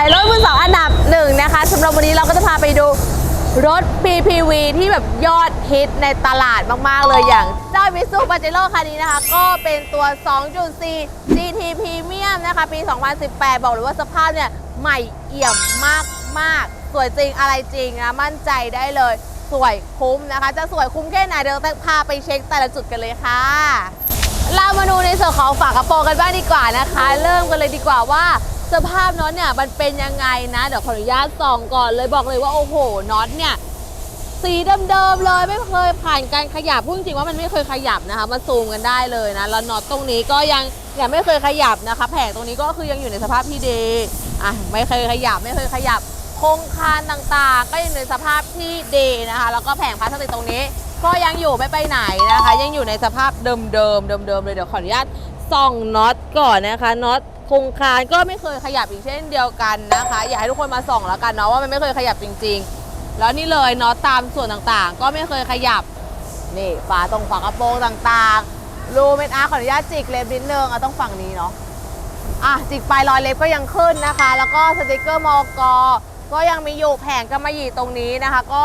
ายรถมือสองอันดับหนึ่งนะคะสำหรับวันนี้เราก็จะพาไปดูรถ PPV ที่แบบยอดฮิตในตลาดมาก ๆ เลยอย่างเจ้ามิซูปาเจโร่คันนี้นะคะ ก็เป็นตัว 2.4 GT Premium นะคะ ปี 2018 บอกเลยว่าสภาพเนี่ย ใหม่เอี่ยมมาก ๆ สวยจริงอะไรจริงนะ มั่นใจได้เลย สวยคุ้มนะคะ จะสวยคุ้มแค่ไหน เดี๋ยวจะพาไปเช็คแต่ละจุดกันเลยค่ะ เรามาดูในส่วนของฝากระโปรงกันบ้างดีกว่านะคะ เริ่มกันเลยดีกว่าว่า สภาพน็อตเนี่ยมันเป็นยังไงนะเดี๋ยวขออนุญาตส่องก่อนเลยบอกเลยว่าโอ้โหน็อตเนี่ยสีเดิมๆเลยไม่เคยผ่านการขยับพูดจริงว่ามันไม่เคยขยับนะคะมาซูมกันได้เลยนะแล้วน็อตตรงนี้ก็ยังยังไม่เคยขยับนะคะ แผงตรงนี้ก็คือยังอยู่ในสภาพที่ดีอะไม่เคยขยับไม่เคยขยับโครงคานต่างๆ ก็ยังในสภาพที่ดีนะคะ แล้วก็แผงพลาสติกตรงนี้ ก็ยังอยู่ไม่ไปไหนนะคะ ยังอยู่ในสภาพเดิมๆเดิมๆเลยเดี๋ยวขออนุญาตส่องน็อตก่อนนะคะน็อต ครงคานก็ไม่เคยขยับอีกเช่นเดียวกันนะคะ อยากให้ทุกคนมาส่องแล้วกันเนาะว่ามันไม่เคยขยับจริง ๆ แล้วนี่เลยเน็อตามส่วนต่างๆ ก็ไม่เคยขยับนี่ฝาตรงฝากระโปรงต่างๆ รูเม็ดอาร์ขออนุญาตจิกเล็บนิดนึงเอาต้องฝั่งนี้เนาะอะจิกปลายรอยเล็บก็ยังขึ้นนะคะ แล้วก็สติกเกอร์มอกก็ยังมีอยู่แผงกำมะหยี่ตรงนี้นะคะ ก็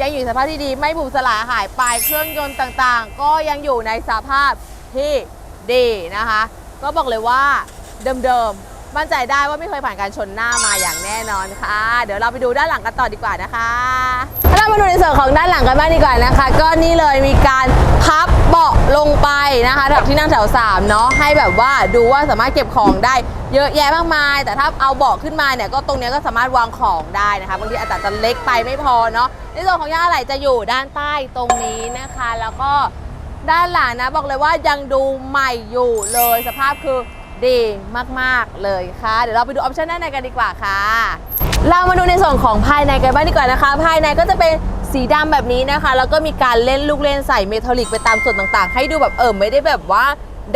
ยังอยู่สภาพที่ดีไม่บุบสลายหายไปเครื่องยนต์ต่างๆ ก็ยังอยู่ในสภาพที่ดีนะคะ ก็บอกเลยว่า เดิมๆ มั่นใจได้ว่าไม่เคยผ่านการชนหน้ามาอย่างแน่นอนค่ะ เดี๋ยวเราไปดูด้านหลังกันต่อดีกว่านะคะถ้าเรามาดูในส่วนของด้านหลังกันบ้างดีกว่านะคะ ก็นี่เลยมีการพับเบาะลงไปนะคะแถวที่นั่งแถว3เนาะให้แบบว่าดูว่าสามารถเก็บของได้เยอะแยะมากมาย แต่ถ้าเอาเบาะขึ้นมาเนี่ยก็ตรงนี้ก็สามารถวางของได้นะคะบางทีอาจจะเล็กไปไม่พอเนาะในส่วนของยางอะไหล่จะอยู่ด้านใต้ตรงนี้นะคะ แล้วก็ด้านหลังนะบอกเลยว่ายังดูใหม่อยู่เลยสภาพคือ ดีมากๆเลยค่ะ เดี๋ยวเราไปดูออปชั่นด้านในกันดีกว่าค่ะ เรามาดูในส่วนของภายในกันบ้างดีกว่านะคะ ภายในก็จะเป็นสีดำแบบนี้นะคะ แล้วก็มีการเล่นลูกเล่นใส่เมทัลลิกไปตามส่วนต่างๆ ให้ดูแบบเออไม่ได้แบบว่า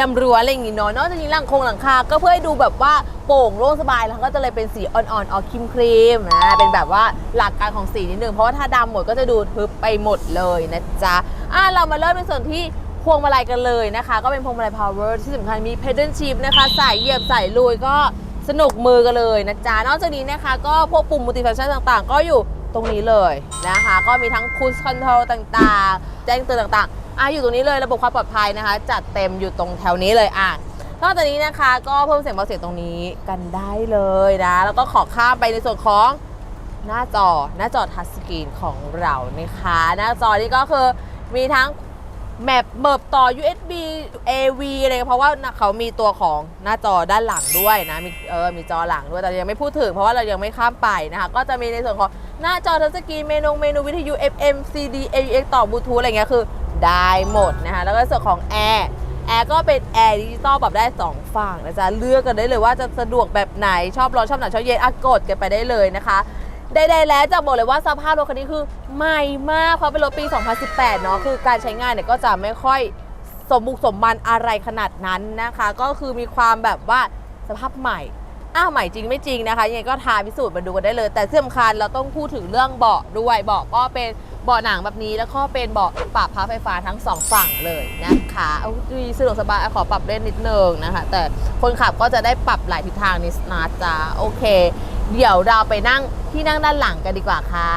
ดำรัวอะไรอย่างงี้เนาะนอกจากนี้หลังโครงหลังคา ก็เพื่อให้ดูแบบว่าโป่งโล่งสบายแล้วก็จะเลยเป็นสีอ่อนๆออกครีมครีมนะเป็นแบบว่าหลักการของสีนิดนึงเพราะว่าถ้าดำหมดก็จะดูทึบไปหมดเลยนะจ๊ะอะเรามาเริ่มในส่วนที่ พวงมาลัยกันเลยนะคะ ก็เป็นพวงมาลัย power ที่สำคัญมี pedal shift นะคะสายเหยียบสายลุยก็สนุกมือกันเลยนะจ๊ะ นอกจากนี้นะคะ ก็พวกปุ่มมัลติฟังก์ชันต่างๆ ก็อยู่ตรงนี้เลยนะคะ ก็มีทั้งคูสคอนโทรลต่างๆ แจ้งเตือนต่างๆอะอยู่ตรงนี้เลยระบบความปลอดภัยนะคะ จัดเต็มอยู่ตรงแถวนี้เลยอะนอกจากนี้นะคะก็เพิ่มเสียงเบาเสียงตรงนี้กันได้เลยนะ แล้วก็ขอข้ามไปในส่วนของหน้าจอหน้าจอทัชสกรีนของเรานะคะ หน้าจอนี่ก็คือมีทั้ง แมปเบิบต่อ USB AV อะไรเพราะว่าเขามีตัวของหน้าจอด้านหลังด้วยนะมีเออมีจอหลังด้วยแต่ยังไม่พูดถึงเพราะว่าเรายังไม่ข้ามไปนะคะ ก็จะมีในส่วนของหน้าจอทัชสกรีนเมนูเมนูวิทยุ FM CD AUX ต่อบลูทูธอะไรเงี้ยคือได้หมดนะคะแล้วก็ส่วนของแอร์แอร์ก็เป็นแอร์ดิจิตอลปรับได้ 2 ฝั่งนะจ๊ะเลือกกันได้เลยว่าจะสะดวกแบบไหนชอบร้อนชอบหนาวชอบเย็นอะกดกันไปได้เลยนะคะ ใดๆแล้วจะบอกเลยว่าสภาพรถคันนี้คือใหม่มากเพราะเป็นรถปี 2018 เนาะคือการใช้งานเนี่ยก็จะไม่ค่อยสมบุกสมบันอะไรขนาดนั้นนะคะ ก็คือมีความแบบว่าสภาพใหม่อ้าวใหม่จริงไม่จริงนะคะยังไงก็ทาพิสูจน์มาดูกันได้เลย แต่ที่สำคัญเราต้องพูดถึงเรื่องเบาะด้วยเบาะก็เป็นเบาะหนังแบบนี้แล้วก็เป็นเบาะปรับพับไฟฟ้าทั้งสองฝั่งเลยนะคะเอาดีสะดวกสบายขอปรับเล่นนิดนึงนะคะ แต่คนขับก็จะได้ปรับหลายทิศทางนิดนะจ๊ะโอเค เดี๋ยวเราไปนั่งที่นั่งด้านหลังกันดีกว่าค่ะ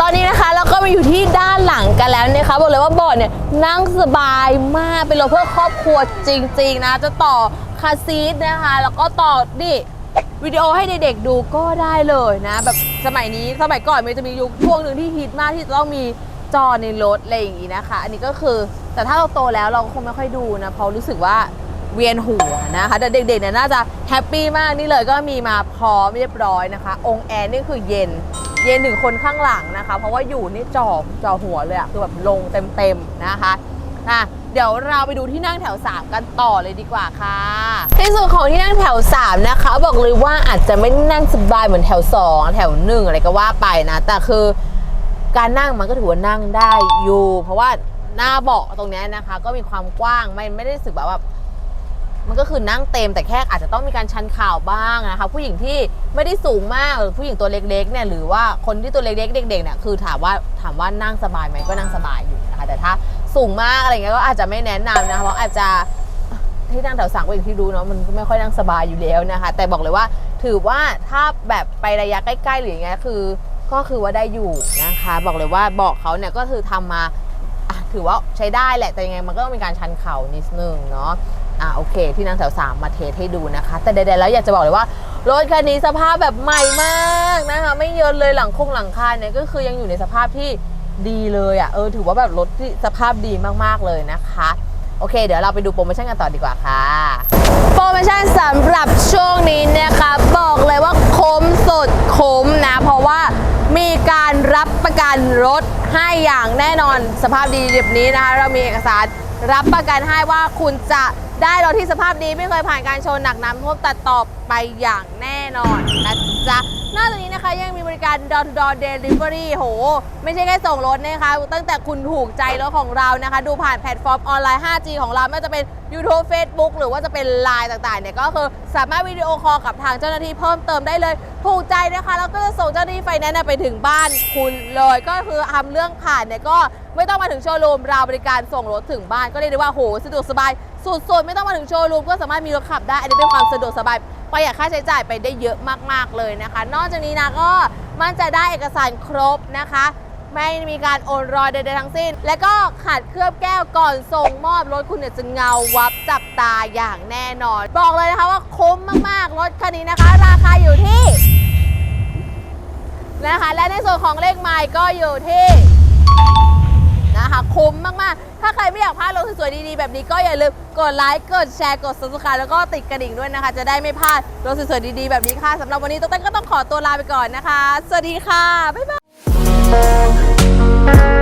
ตอนนี้นะคะเราก็มาอยู่ที่ด้านหลังกันแล้วนะคะบอกเลยว่าเบาะเนี่ยนั่งสบายมากเป็นรถเพื่อครอบครัวจริง ๆ นะ จะต่อคาซีทนะคะ แล้วก็ต่อนี่วิดีโอให้เด็กๆดูก็ได้เลยนะ แบบสมัยนี้สมัยก่อนมันจะมียุคช่วงหนึ่งที่ฮิตมากที่จะต้องมีจอในรถอะไรอย่างนี้นะคะ อันนี้ก็คือแต่ถ้าเราโตแล้วเราก็คงไม่ค่อยดูนะเพราะรู้สึกว่า เวียนหัวนะคะแต่เด็กๆเนี่ยน่าจะแฮปปี้มากนี่เลยก็มีมาพร้อมเรียบร้อยนะคะ องค์แอร์นี่คือเย็น เย็นหนึ่งคนข้างหลังนะคะ เพราะว่าอยู่นี่จอจอหัวเลยอะคือแบบลงเต็มๆนะคะอะเดี๋ยวเราไปดูที่นั่งแถว 3 กันต่อเลยดีกว่าค่ะ ในส่วนของที่นั่งแถว 3 นะคะ บอกเลยว่าอาจจะไม่นั่งสบายเหมือนแถว 2 แถว 1 อะไรก็ว่าไปนะ แต่คือการนั่งมันก็ถือว่านั่งได้อยู่ เพราะว่าหน้าเบาะตรงนี้นะคะ ก็มีความกว้างไม่ไม่ได้สึกแบบว่า มันก็คือนั่งเต็มแต่แค่อาจจะต้องมีการชันข่าวบ้างนะคะ ผู้หญิงที่ไม่ได้สูงมากหรือผู้หญิงตัวเล็กๆเนี่ยหรือว่าคนที่ตัวเล็กๆเด็กๆเนี่ยคือถามว่าถามว่านั่งสบายไหมก็นั่งสบายอยู่นะคะแต่ถ้าสูงมากอะไรเงี้ยก็อาจจะไม่แนะนำนะคะเพราะอาจจะที่นั่งแถวสามก็อย่างที่รู้เนาะมันไม่ค่อยนั่งสบายอยู่แล้วนะคะ แต่บอกเลยว่าถือว่าถ้าแบบไประยะใกล้ๆหรืออย่างเงี้ยคือ ก็คือว่าได้อยู่นะคะ บอกเลยว่าบอกเขาเนี่ยก็คือทำมาถือว่าใช้ได้แหละแต่ยังไงมันก็ต้องมีการชันเข่านิดนึงเนาะ อะโอเค ที่นั่งแถวสามมาเทสให้ดูนะคะ แต่ใดๆแล้วอยากจะบอกเลยว่ารถคันนี้สภาพแบบใหม่มากนะคะ ไม่เยินเลยหลังคงหลังคาเนี่ยก็คือยังอยู่ในสภาพที่ดีเลยอะ่ะเออถือว่าแบบรถที่สภาพดีมากๆเลยนะคะ โอเค เดี๋ยวเราไปดูโปรโมชั่นกันต่อดีกว่าค่ะ โปรโมชั่นสำหรับช่วงนี้นะคะ บอกเลยว่าคุ้มสุดคุ้มนะ เพราะว่ามีการรับประกันรถให้อย่างแน่นอนสภาพดีแบบนี้นะคะ เรามีเอกสารรับประกันให้ว่าคุณจะ ได้รถที่สภาพดีไม่เคยผ่านการชนหนักน้ำท่วมตัดต่อไปอย่างแน่นอนนะจ๊ะนอกจากนี้นะคะยังมีบริการ door to door delivery โห ไม่ใช่แค่ส่งรถนะคะ ตั้งแต่คุณถูกใจรถของเรานะคะ ดูผ่านแพลตฟอร์มออนไลน์ 5G ของเรา ไม่ว่าจะเป็น YouTube Facebook หรือว่าจะเป็น Line ต่างๆเนี่ยก็คือสามารถวิดีโอคอลกับทางเจ้าหน้าที่เพิ่มเติมได้เลย ถูกใจนะคะ แล้วก็จะส่งเจ้าหน้าที่ไฟแนนซ์ไปถึงบ้านคุณเลย ก็คือทำเรื่องผ่านเนี่ยก็ไม่ต้องมาถึงโชว์รูมเราบริการส่งรถถึงบ้านก็เรียกได้ว่าโหสะดวกสบาย สุดๆไม่ต้องมาถึงโชว์รูมก็สามารถมีรถขับได้ อันนี้เป็นความสะดวกสบายประหยัดค่าใช้จ่ายไปได้เยอะมากๆเลยนะคะ นอกจากนี้นะก็มั่นใจได้เอกสารครบนะคะ ไม่มีการโอนรอยใดๆทั้งสิ้น และก็ขัดเคลือบแก้วก่อนส่งมอบรถคุณเนี่ยจะเงาวับจับตาอย่างแน่นอน บอกเลยนะคะว่าคุ้มมากๆ รถคันนี้นะคะ ราคาอยู่ที่นะคะและในส่วนของเลขไมล์ก็อยู่ที่ คุ้มมาก ๆ ถ้าใครไม่อยากพลาดรถสวยๆดีๆ แบบนี้ก็อย่าลืมกดไลค์ กดแชร์ กด subscribe แล้วก็ติดกระดิ่งด้วยนะคะ จะได้ไม่พลาดรถสวยๆดีๆ แบบนี้ค่ะสำหรับวันนี้ตุ๊กเต้นก็ต้องขอตัวลาไปก่อนนะคะ สวัสดีค่ะ บ๊ายบาย